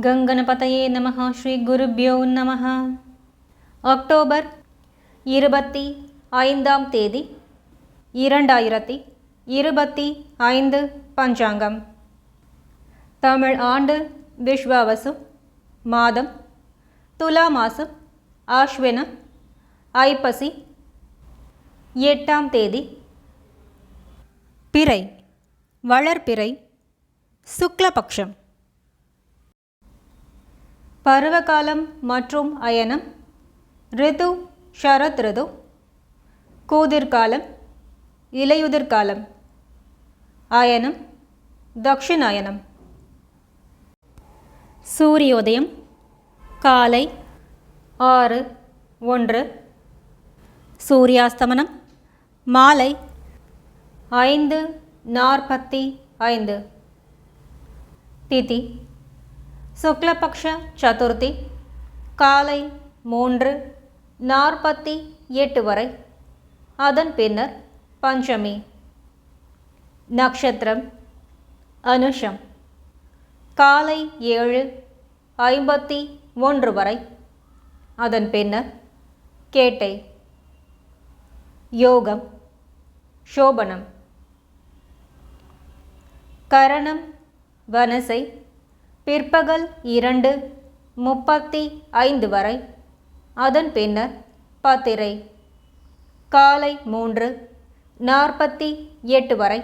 கங்கணபதையே நமः ஸ்ரீ குருப்யோ நமः அக்டோபர் இருபத்தி ஐந்தாம் தேதி இரண்டாயிரத்தி இருபத்தி ஐந்து பஞ்சாங்கம்। தமிழ் ஆண்டு விஸ்வாவசு மாதம் துலா மாதம் ஆஷ்வின ஐப்பசி எட்டாம் தேதி பிறை வளர்பிறை சுக்லபக்ஷம்। பருவகாலம் மற்றும் அயனம். ரிது ஷரத் ரிது. கூதிர்காலம் இலையுதிர்காலம். அயனம் தக்ஷிணாயனம். சூரியோதயம் காலை ஆறு ஒன்று. சூரியாஸ்தமனம் மாலை ஐந்து நாற்பத்தி ஐந்து. திதி சுக்லபக்ஷ சதுர்த்தி காலை மூன்று நாற்பத்தி எட்டு வரை. அதன் பின்னர் பஞ்சமி. நக்ஷத்திரம் அனுஷம். காலை ஏழு ஐம்பத்தி ஒன்று வரை. அதன் பின்னர் கேட்டை. யோகம் சோபனம். கரணம் வனசை. பிற்பகல் இரண்டு முப்பத்தி ஐந்து வரை. அதன் பின்னர் பத்திரை. காலை மூன்று நாற்பத்தி எட்டு வரை.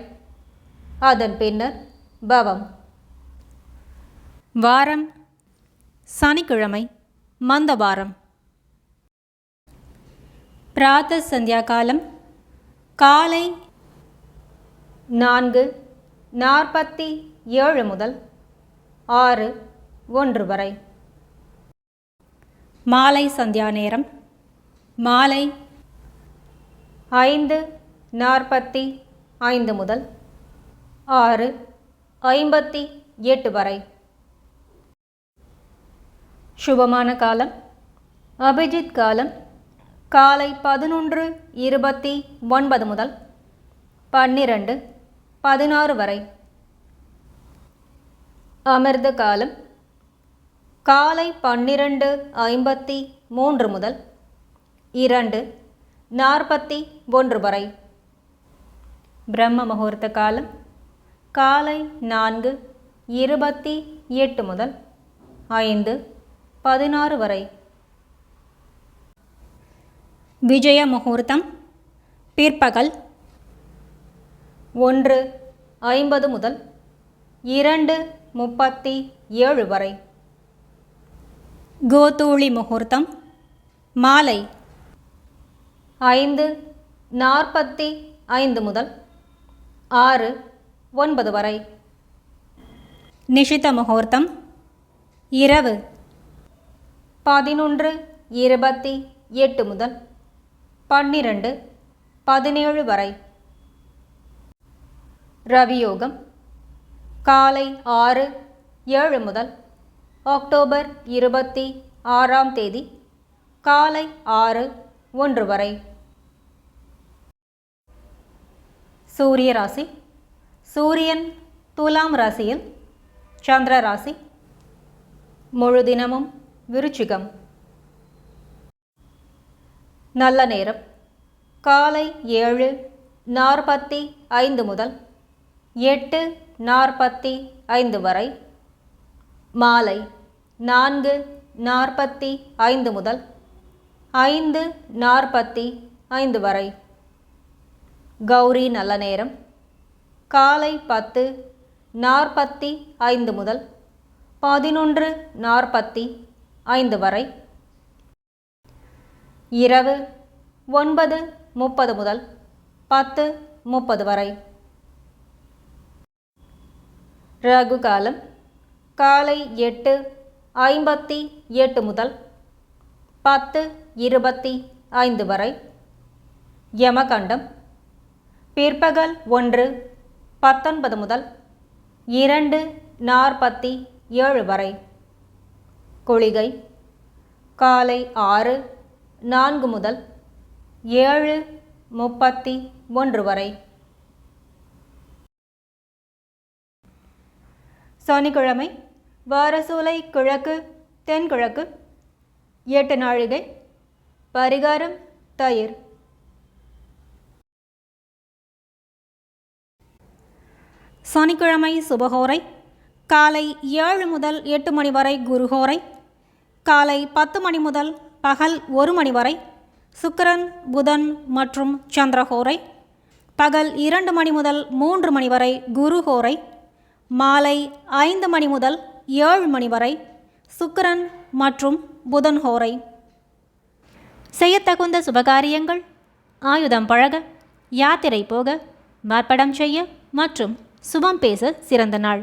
அதன் பின்னர் பவம். வாரம். சனிக்கிழமை மந்த வாரம் பிராத்த சந்தியா காலம் காலை நான்கு நாற்பத்தி ஏழு முதல் ஆறு ஒன்று வரை. மாலை சந்தியா நேரம். மாலை ஐந்து நாற்பத்தி ஐந்து முதல். ஆறு ஐம்பத்தி எட்டு வரை. சுபமான காலம். அபிஜித் காலம். காலை பதினொன்று இருபத்தி ஒன்பது முதல். பன்னிரண்டு பதினாறு வரை. அமிர்த காலம் காலை பன்னிரண்டு ஐம்பத்தி மூன்று முதல் இரண்டு நாற்பத்தி ஒன்று வரை. பிரம்ம முகூர்த்த காலம் காலை நான்கு இருபத்தி எட்டு முதல் ஐந்து பதினாறு வரை. விஜய முகூர்த்தம் பிற்பகல் ஒன்று ஐம்பது முதல் இரண்டு முப்பத்தி ஏழு வரை. கோதூளி முகூர்த்தம் மாலை ஐந்து நாற்பத்தி ஐந்து முதல் ஆறு ஒன்பது வரை. நிஷித முகூர்த்தம் இரவு பதினொன்று இருபத்தி எட்டு முதல் பன்னிரண்டு பதினேழு வரை. ரவியோகம் காலை ஆறு ஏழு முதல் அக்டோபர் இருபத்தி ஆறாம் தேதி காலை ஆறு ஒன்று வரை. சூரிய ராசி. சூரியன் துலாம் ராசியில் சந்திர ராசி. முழு தினமும் விருச்சிகம். நல்ல நேரம். காலை ஏழு நாற்பத்தி ஐந்து முதல் எட்டு நாற்பத்தி ஐந்து வரை. மாலை நான்கு நாற்பத்தி ஐந்து முதல் ஐந்து நாற்பத்தி ஐந்து வரை. கௌரி நல்ல நேரம். காலை பத்து நாற்பத்தி ஐந்து முதல் பதினொன்று நாற்பத்தி ஐந்து வரை. இரவு ஒன்பது முப்பது முதல் பத்து முப்பது வரை. ரகு காலம் காலை எட்டு ஐம்பத்தி எட்டு முதல் பத்து இருபத்தி ஐந்து வரை. யமகண்டம் பிற்பகல் ஒன்று பத்தொன்பது முதல் இரண்டு நாற்பத்தி ஏழு வரை. குளிகை காலை ஆறு நான்கு முதல் ஏழு முப்பத்தி ஒன்று வரை. சனிக்கிழமை வாரசூலை கிழக்கு தென்கிழக்கு எட்டு நாழிகை பரிகாரம் தயிர். சனிக்கிழமை சுபகோரை காலை ஏழு முதல் எட்டு மணி வரை குருஹோரை காலை பத்து மணி முதல் பகல் ஒரு மணி வரை சுக்கரன் புதன் மற்றும் சந்திரகோரை பகல் இரண்டு மணி முதல் மூன்று மணி வரை குருகோரை மாலை ஐந்து மணி முதல் ஏழு மணி வரை சுக்கரன் மற்றும் புதன் ஹோரை. செய்யத்தகுந்த சுபகாரியங்கள் ஆயுதம் பழக யாத்திரை போக மார்ப்படம் செய்ய மற்றும் சுபம் பேச சிறந்த நாள்.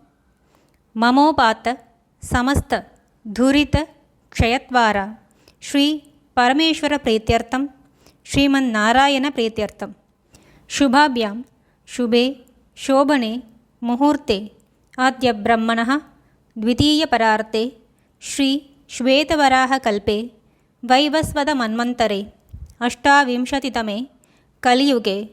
ममोपात समस्त धुरित क्षयत्वार। समस्तधुरितक्षयत्वारा श्रीपरमेश्वरप्रीत्यर्थं श्रीमन्नारायणप्रीत्यर्थं शुभाभ्यां शुभे शोभने मुहूर्ते। अद्य ब्रह्मणः द्वितीयपरार्ते श्रीश्वेतवराहकल्पे वैवस्वदमन्मन्तरे अष्टाविंशतितमे कलियुगे।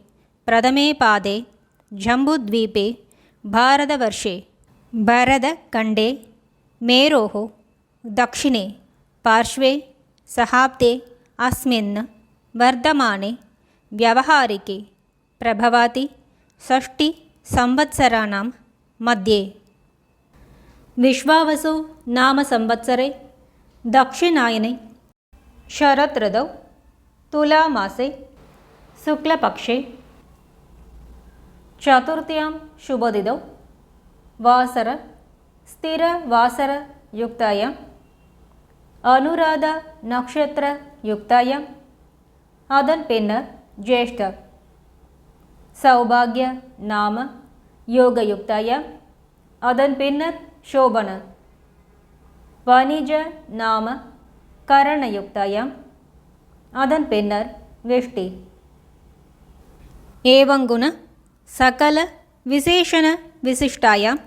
प्रथमे पादे। जम्बुद्वीपे भारतवर्षे। भरतखण्डे मेरोः दक्षिणे पार्श्वे सहाब्दे अस्मिन् वर्धमाने व्यवहारिके प्रभवाति षष्टिसंवत्सराणां मध्ये विश्वावसो नाम संवत्सरे दक्षिणायने शरदृतौ तुलामासे शुक्लपक्षे चतुर्थ्यां शुभदिदौ ವಾಸರ ಸ್ಥಿರ ವಾಸರ ಯುಕ್ತಾಯ அனுராத நக்ஷத்திர யுக்தாயம். அதன் பின்னர் ஜேஷ்ட. சௌபாகிய நாம யோக யுக்தாயம். அதன் பின்னர் சோபன. வணிஜ நாம கரணயுக்தாயம் அதன் பின்னர் வெஷ்டி. ஏவங்குண சகல விசேஷண விசிஷ்டாயாம்.